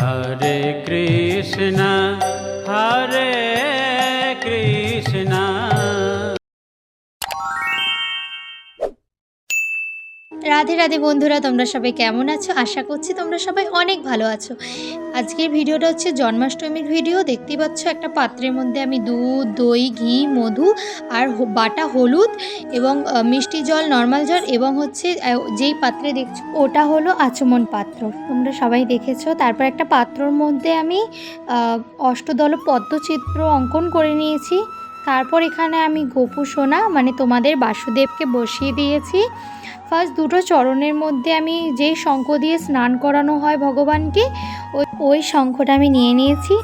হরে কৃষ্ণ হরে রাধে রাধে বন্ধুরা, তোমরা সবাই কেমন আছো? আশা করছি তোমরা সবাই অনেক ভালো আছো। আজকের ভিডিওটা হচ্ছে জন্মাষ্টমীর ভিডিও। দেখতেই পাচ্ছ একটা পাত্রের মধ্যে আমি দুধ, দই, ঘি, মধু আর বাটা হলুদ এবং মিষ্টি জল, নর্মাল জল এবং হচ্ছে যেই পাত্রে দেখছ ওটা হলো আচমন পাত্র। তোমরা সবাই দেখেছ। তারপর একটা পাত্রর মধ্যে আমি অষ্টদল পদ্মচিত্র অঙ্কন করে নিয়েছি। তারপর এখানে আমি গোপু সোনা মানে তোমাদের বাসুদেবকে বসিয়ে দিয়েছি। ফার্স্ট দুটো চরণের মধ্যে আমি যেই শঙ্খ দিয়ে স্নান করানো হয় ভগবানকে, ওই ওই শঙ্খটা আমি নিয়ে নিয়েছি।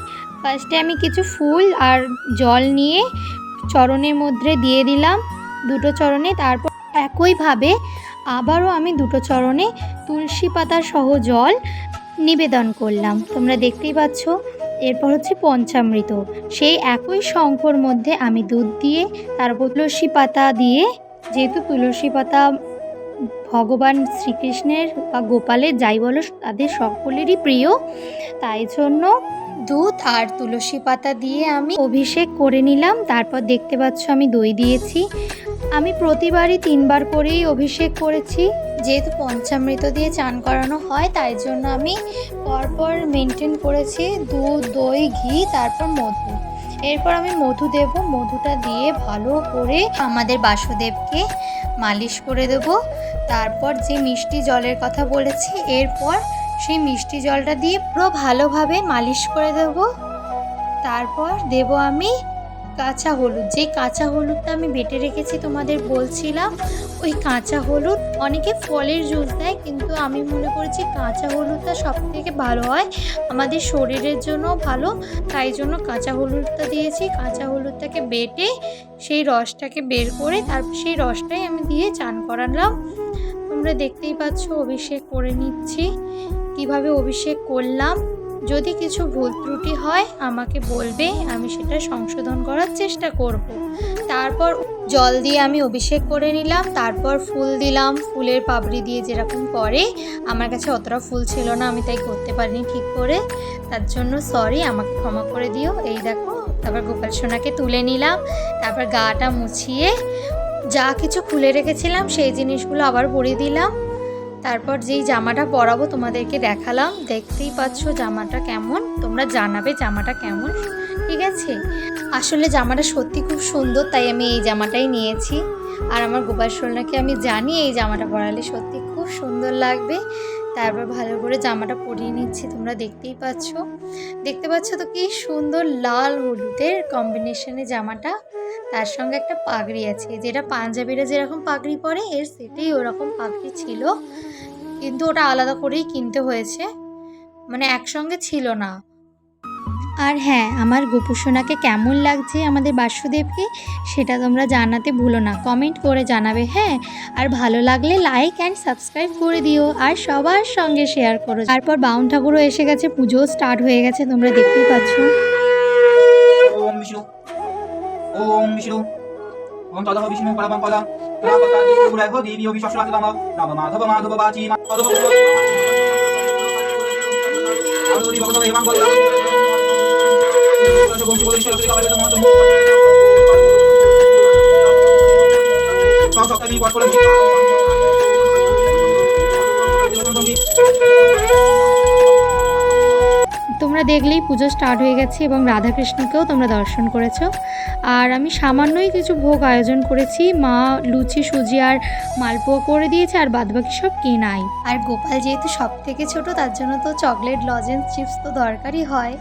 ফার্স্টে আমি কিছু ফুল আর জল নিয়ে চরণের মধ্যে দিয়ে দিলাম দুটো চরণে। তারপর একইভাবে আবারও আমি দুটো চরণে তুলসী পাতা সহ জল নিবেদন করলাম। তোমরা দেখতেই পাচ্ছ, এরপর হচ্ছে পঞ্চামৃত। সেই একই শঙ্খর মধ্যে আমি দুধ দিয়ে, তারপর তুলসী পাতা দিয়ে, যেহেতু তুলসী পাতা ভগবান শ্রীকৃষ্ণের বা গোপালের যাই বলো তাদের সকলেরই প্রিয়। তাই জন্য দুধ আর তুলসী পাতা দিয়ে আমি অভিষেক করে নিলাম। তারপর দেখতে পাচ্ছ আমি দই দিয়েছি। আমি প্রতিবারই তিনবার করেই অভিষেক করেছি। যেহেতু পঞ্চামৃত দিয়ে চান করানো হয়, তাই জন্য আমি পরপর মেনটেন করেছি দুধ, দই, ঘি, তারপর মধু। এরপর আমি মধু দেব। মধুটা দিয়ে ভালো করে আমাদের বাসুদেবকে মালিশ করে দেবো। তারপর যে মিষ্টি জলের কথা বলেছি, এরপর সেই মিষ্টি জলটা দিয়ে পুরো ভালোভাবে মালিশ করে দেব। তারপর দেব আমি কাঁচা হলুদ। যে কাঁচা হলুদটা আমি বেটে রেখেছি তোমাদের বলছিলাম, ওই কাঁচা হলুদ অনেকে ফলের জুস দেয়, কিন্তু আমি মনে করেছি কাঁচা হলুদটা সব থেকে ভালো হয়। আমাদের শরীরের জন্য ভালো, তাই জন্য কাঁচা হলুদটা দিয়েছি। কাঁচা হলুদটাকে বেটে সেই রসটাকে বের করে তারপর সেই রসটাই আমি দিয়ে চান করালাম। তোমরা দেখতেই পাচ্ছ অভিষেক করে নিচ্ছি। কীভাবে অভিষেক করলাম? যদি কিছু ভুল ত্রুটি হয়, আমাকে বলবে, আমি সেটা সংশোধন করার চেষ্টা করব। তারপর জল দিয়ে আমি অভিষেক করে নিলাম, তারপর ফুল দিলাম। ফুলের পাপড়ি দিয়ে যেরকম করে, আমার কাছে অতটা ফুল ছিল না, আমি তাই করতে পারিনি ঠিক করে। তার জন্য সরি আমাকে ক্ষমা করে দিও। এই দেখো, তারপর গোপাল সোনাকে তুলে নিলাম, তারপর গাটা মুছিয়ে যা কিছু খুলে রেখেছিলাম, সেই জিনিসগুলো আবার পরিয়ে দিলাম। তারপর যেই জামাটা পরাবো তোমাদেরকে দেখালাম। দেখতেই পাচ্ছ জামাটা কেমন। তোমরা জানাবে জামাটা কেমন। ঠিক আছে? আসলে জামাটা সত্যি খুব সুন্দর, তাই আমি এই জামাটাই নিয়েছি। আর আমার গোপাল সোলনাকে আমি জানি এই জামাটা পরালে সত্যি খুব সুন্দর লাগবে। তারপর ভালো করে জামাটা পরিয়ে নিচ্ছি, তোমরা দেখতেই পাচ্ছ। দেখতে পাচ্ছ তো কি সুন্দর লাল হলুদের কম্বিনেশনে জামাটা, তার সঙ্গে একটা পাগড়ি আছে। যেটা পাঞ্জাবিরা যেরকম পাগড়ি পরে, এর সেটাই ওরকম পাগড়ি ছিল। কিন্তু ওটা আলাদা করেই কিনতে হয়েছে। মানে একসঙ্গে ছিল না। আর হ্যাঁ আমার গোপুসোনাকে কেমন লাগছে আমাদের বাসুদেবকে সেটা তোমরা জানাতে ভুলো না কমেন্ট করে জানাবে হ্যাঁ আর ভালো লাগলে লাইক অ্যান্ড সাবস্ক্রাইব করে দিও আর সবার সঙ্গে শেয়ার করো তারপর বাউন ঠাকুরও এসে গেছে পুজো স্টার্ট হয়ে গেছে তোমরা দেখতেই পাচ্ছ ওম বিষ্ণু ওম বিষ্ণু ওম তদহ বিষ্ণু পরমং পদম রামকাদি গুরহ দেবী ও রাম রাম মাধব মাধব বাচি মাধব আদরি ভগবান এবাং বললাম সপ্তাহে পট করে তোমরা দেখলেই পুজো স্টার্ট হয়ে গেছে এবং রাধাকৃষ্ণকেও তোমরা দর্শন করেছ। আর আমি সামান্যই কিছু ভোগ আয়োজন করেছি। মা লুচি সুজি আর মালপোয়া করে দিয়েছে আর বাদবাকি সব কেনাই আর গোপাল যেহেতু সব থেকে ছোট তার জন্য তো চকলেট লজেন্স চিপস তো দরকারই হয়।